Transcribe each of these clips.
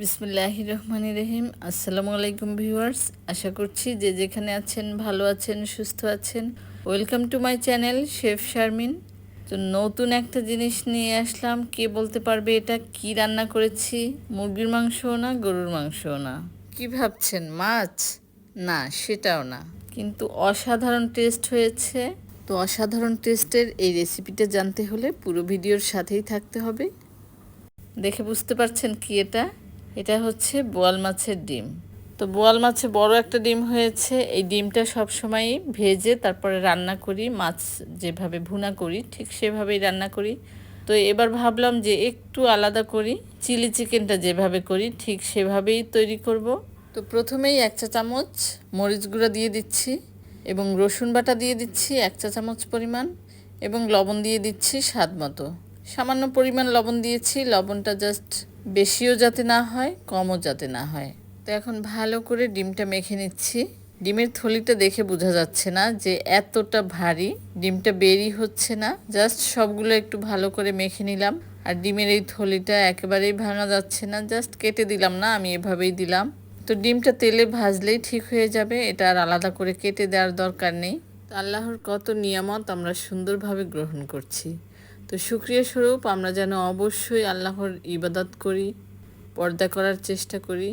বিসমুল্লাহ রহমান রহিম। আসসালামু আলাইকুম ভিউয়ার্স, আশা করছি যে যেখানে আছেন ভালো আছেন, সুস্থ আছেন। Welcome to my channel chef Sharmin. তো নতুন একটা জিনিস নিয়ে আসলাম। কে বলতে পারবে এটা? কি রান্না করেছি? মুরগির মাংসও না, গরুর মাংসও না? কি ভাবছেন, মাছ? না, সেটাও না। কিন্তু অসাধারণ টেস্ট হয়েছে। তো অসাধারণ টেস্টের এই রেসিপিটা জানতে হলে পুরো ভিডিওর সাথেই থাকতে হবে। দেখে বুঝতে পারছেন কি এটা? এটা হচ্ছে বোয়াল মাছের ডিম। তো বোয়াল মাছে বড় একটা ডিম হয়েছে, এই ডিমটা সবসময় ভেজে তারপরে রান্না করি, মাছ যেভাবে ভুনা করি, ঠিক সেভাবেই রান্না করি। তো এবার ভাবলাম যে একটু আলাদা করি, চিলি চিকেনটা যেভাবে করি, ঠিক সেভাবেই তৈরি করব। তো প্রথমেই এক চা চামচ মরিচ গুঁড়া দিয়ে দিচ্ছি এবং রসুন বাটা দিয়ে দিচ্ছি এক চা চামচ পরিমাণ এবং লবণ দিয়ে দিচ্ছি স্বাদ মতো। সামান্য পরিমাণ লবণ দিয়েছি। লবণটা জাস্ট বেশিও যাতে না হয়, কমও যাতে না হয়। তো এখন ভালো করে ডিমটা মেখে নিচ্ছি। ডিমের থলিটা দেখে বোঝা যাচ্ছে না যে এতটা ভারী, ডিমটা বেরি হচ্ছে না। জাস্ট সবগুলো একটু ভালো করে মেখে নিলাম। আর ডিমের এই থলিটা একেবারেই ভাঙা যাচ্ছে না। জাস্ট কেটে দিলাম না, আমি এভাবেই দিলাম। তো ডিমটা তেলে ভাজলেই ঠিক হয়ে যাবে। এটা আর আলাদা করে কেটে দেওয়ার দরকার নেই। আল্লাহর কত নিয়ামত আমরা সুন্দরভাবে গ্রহণ করছি। তো সুক্রিয়া স্বরূপ, আমরা যেন অবশ্যই আল্লাহর ইবাদত করি, পর্দা করার চেষ্টা করি।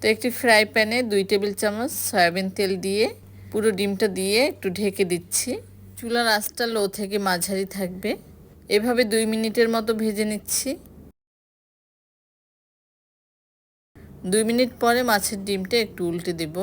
তো একটি ফ্রাই প্যানে দুই টেবিল চামচ সয়াবিন তেল দিয়ে, পুরো ডিমটা দিয়ে একটু ঢেকে দিচ্ছি। চুলার আঁচটা লো থেকে মাঝারি থাকবে। এভাবে দুই মিনিটের মতো ভেজে নিচ্ছি। দুই মিনিট পরে মাছের ডিমটা একটু উল্টে দেব।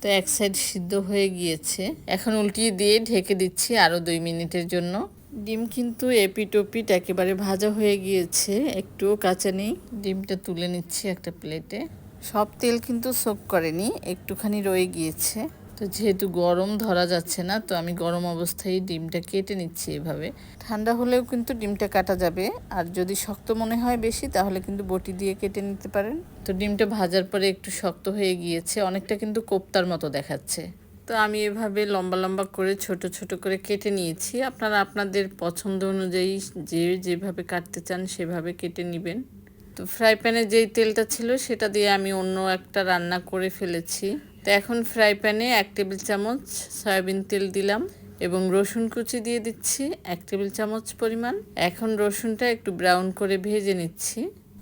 তো এক সাইড সিদ্ধ হয়ে গিয়েছে। এখন উল্টিয়ে দিয়ে ঢেকে দিচ্ছি আরও দুই মিনিটের জন্য। ডিম কিন্তু এপিটোপিট একেবারে ভাজা হয়ে গিয়েছে। একটুও কাঁচা নেই। ডিমটা তুলে নিচ্ছি একটা প্লেটে। সব তেল কিন্তু সোপ করেনি, একটুখানি রয়ে গিয়েছে। তো যেহেতু গরম ধরা যাচ্ছে না, তো আমি গরম অবস্থায় ডিমটা কেটে নিচ্ছি এভাবে। ঠান্ডা হলেও কিন্তু ডিমটা কাটা যাবে। আর যদি শক্ত মনে হয় বেশি, তাহলে কিন্তু বটি দিয়ে কেটে নিতে পারেন। তো ডিমটা ভাজার পরে একটু শক্ত হয়ে গিয়েছে। অনেকটা কিন্তু কোপ্তার মতো দেখাচ্ছে। তো আমি এভাবে লম্বা লম্বা করে, ছোট ছোট করে কেটে নিয়েছি। আপনারা আপনাদের পছন্দ অনুযায়ী যে যেভাবে কাটতে চান সেভাবে কেটে নেবেন। তো ফ্রাই প্যানে যেই তেলটা ছিল সেটা দিয়ে আমি অন্য একটা রান্না করে ফেলেছি। তো এখন ফ্রাই প্যানে এক টেবিল চামচ সয়াবিন তেল দিলাম এবং রসুন কুচি দিয়ে দিচ্ছি এক টেবিল চামচ পরিমাণ। এখন রসুনটা একটু ব্রাউন করে ভেজে নিচ্ছি।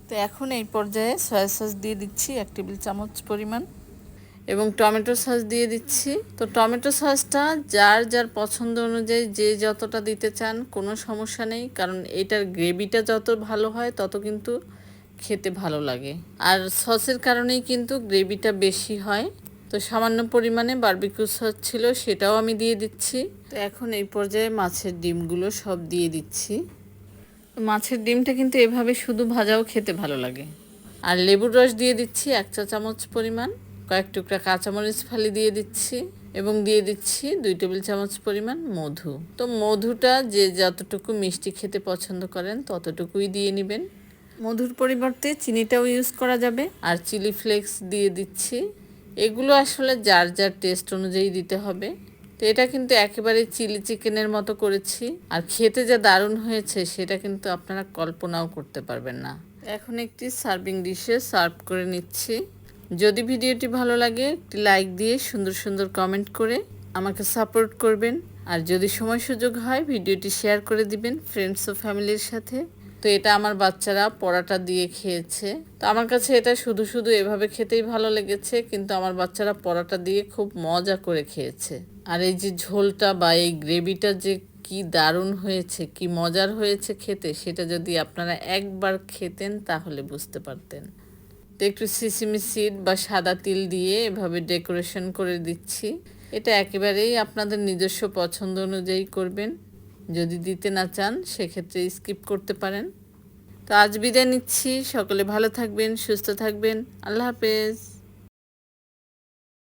তো এখন এই পর্যায়ে সয়া সস দিয়ে দিচ্ছি এক টেবিল চামচ পরিমাণ। এবং টমেটো সস দিয়ে দিচ্ছি। তো টমেটো সসটা যার যার পছন্দ অনুযায়ী যে যতটা দিতে চান, কোনো সমস্যা নেই। কারণ এটার গ্রেভিটা যত ভালো হয়, তত কিন্তু খেতে ভালো লাগে। আর সসের কারণেই কিন্তু গ্রেভিটা বেশি হয়। তো সামান্য পরিমাণে বার্বিকিউ সস ছিল, সেটাও আমি দিয়ে দিচ্ছি। তো এখন এই পর্যায়ে মাছের ডিমগুলো সব দিয়ে দিচ্ছি। মাছের ডিমটা কিন্তু এভাবে শুধু ভাজাও খেতে ভালো লাগে। আর লেবুর রস দিয়ে দিচ্ছি এক চা চামচ পরিমাণ। কয়েক টুকরা কাঁচামরিচ ফালি দিয়ে দিচ্ছি এবং দিয়ে দিচ্ছি দুই টেবিল চামচ পরিমাণ মধু। তো মধুটা যে যতটুকু মিষ্টি খেতে পছন্দ করেন ততটুকুই দিয়ে নেবেন। মধুর পরিবর্তে চিনিটাও ইউজ করা যাবে। আর চিলি ফ্লেক্স দিয়ে দিচ্ছি। এগুলো আসলে যার যার টেস্ট অনুযায়ী দিতে হবে। তো এটা কিন্তু একেবারে চিলি চিকেনের মতো করেছি। আর খেতে যা দারুণ হয়েছে সেটা কিন্তু আপনারা কল্পনাও করতে পারবেন না। এখন একটি সার্ভিং ডিশে সার্ভ করে নিচ্ছি। যদি ভিডিওটি ভালো লাগে, একটি লাইক দিয়ে সুন্দর সুন্দর কমেন্ট করে আমাকে সাপোর্ট করবেন। আর যদি সময় সুযোগ হয়, ভিডিওটি শেয়ার করে দিবেন ফ্রেন্ডস ও ফ্যামিলির সাথে। তো এটা আমার বাচ্চারা পরাটা দিয়ে খেয়েছে। তো আমার কাছে এটা শুধু শুধু এভাবে খেতেই ভালো লেগেছে, কিন্তু আমার বাচ্চারা পরাটা দিয়ে খুব মজা করে খেয়েছে। আর এই যে ঝোলটা বা এই গ্রেভিটা যে কি দারুণ হয়েছে, কি মজার হয়েছে খেতে, সেটা যদি আপনারা একবার খেতেন তাহলে বুঝতে পারতেন। একটু সিসিমি সিড বা সাদা তিল দিয়ে এভাবে ডেকোরেশন করে দিচ্ছি। এটা একেবারেই আপনাদের নিজস্ব পছন্দ অনুযায়ী করবেন। যদি দিতে না চান, সেক্ষেত্রে স্কিপ করতে পারেন। তো আজ বিদায় নিচ্ছি। সকলে ভালো থাকবেন, সুস্থ থাকবেন। আল্লাহ হাফেজ।